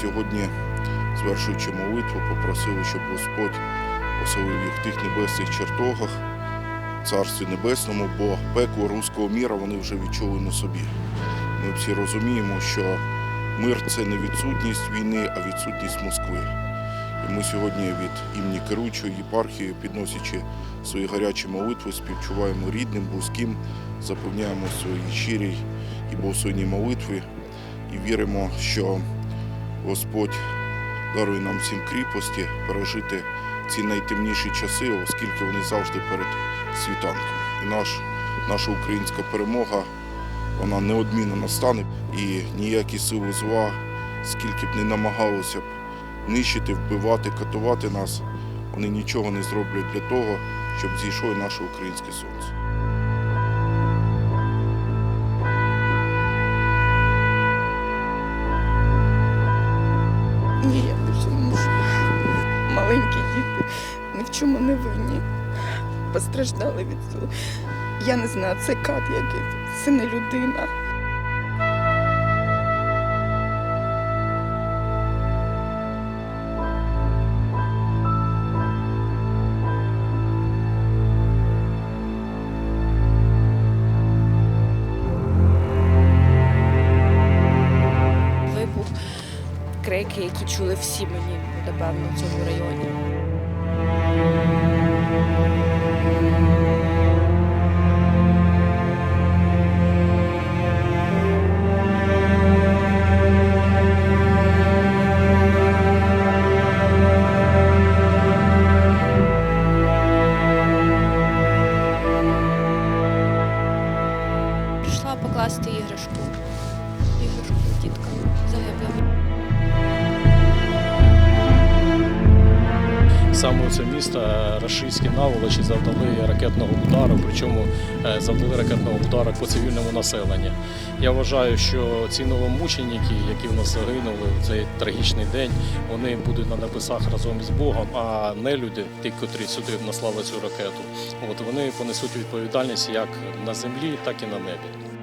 сьогодні, звершуючи молитву, попросили, щоб Господь оселив їх в тих небесних чертогах, Царстві Небесному, бо пекло руського міра вони вже відчули на собі. Ми всі розуміємо, що мир це не відсутність війни, а відсутність Москви. І ми сьогодні від імені керуючої єпархії, підносячи свої гарячі молитви, співчуваємо рідним, близьким, запевняємо в своїй щирій і благословенній молитві і віримо, що Господь дарує нам всім кріпості пережити ці найтемніші часи, оскільки вони завжди перед світанком. І наш, наша українська перемога вона неодмінно настане, і ніякі сили зла, скільки б не намагалися б нищити, вбивати, катувати нас, вони нічого не зроблять для того, щоб зійшло наше українське сонце. Ні, я не можу. Маленькі діти ні в чому не винні. Постраждали від цього. Я не знаю, це кат якийсь, це не людина. Крики, які чули всі мені, напевно, в цьому районі. Прийшла покласти іграшку. Іграшку тітка загибла. Саме це місто рашистські наволочі завдали ракетного удару, причому е, завдали ракетного удару по цивільному населенню. Я вважаю, що ці новомученики, які в нас загинули в цей трагічний день, вони будуть на небесах разом із Богом, а не люди, ті, котрі сюди наслали цю ракету. От вони понесуть відповідальність як на землі, так і на небі.